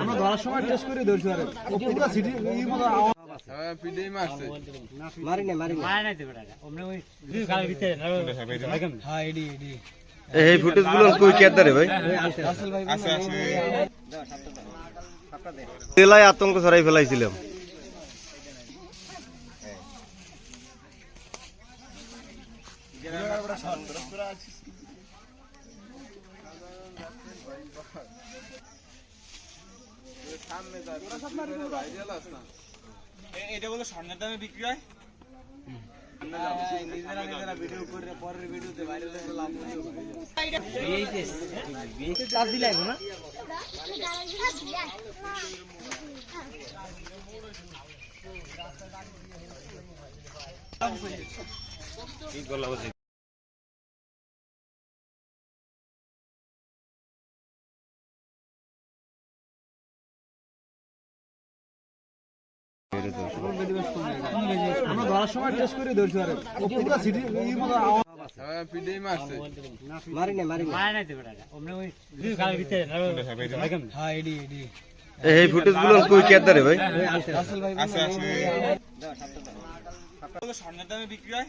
আমরা ধরার সময় এই ফুটেজগুলো কই কেদারে ভাই? জেলায় আতঙ্ক ছড়াই ফেলাইছিলাম। সামনে যা ভাইরাল আছে না এটা বলে স্বর্ণের দামে বিক্রি হয়? চার্জ দিলে না আমরা ধরার সময় টেস্ট করে ধরছি আরে পুরো সিটি মতো এই ফুটেজগুলো কই কেদারে রে ভাই? আসল ভাই আছে আছে বিক্রি হয়?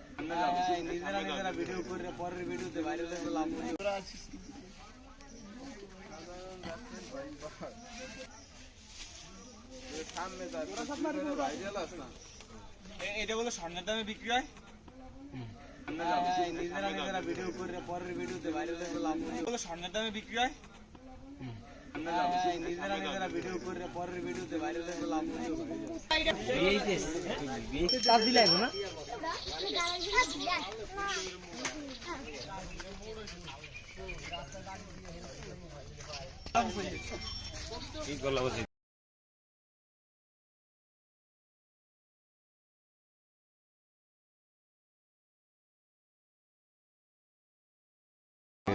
নিজেরা নিজেরা ভিডিও করে পরের ভিডিওতে ভাইরাল হয়ে লাভ সামনে যা ভাইরাল আছে না এটা বলে স্বর্ণের দামে বিক্রি হয়? নিজেরা নিজেরা ভিডিও করে পরের ভিডিওতে ভাইরাল হয়ে লাভ বলে স্বর্ণের দামে বিক্রি হয়? নিজেরা নিজেরা ভিডিও করে পরের ভিডিওতে ভাইরাল হয়ে লাভ চার্জ দিলে না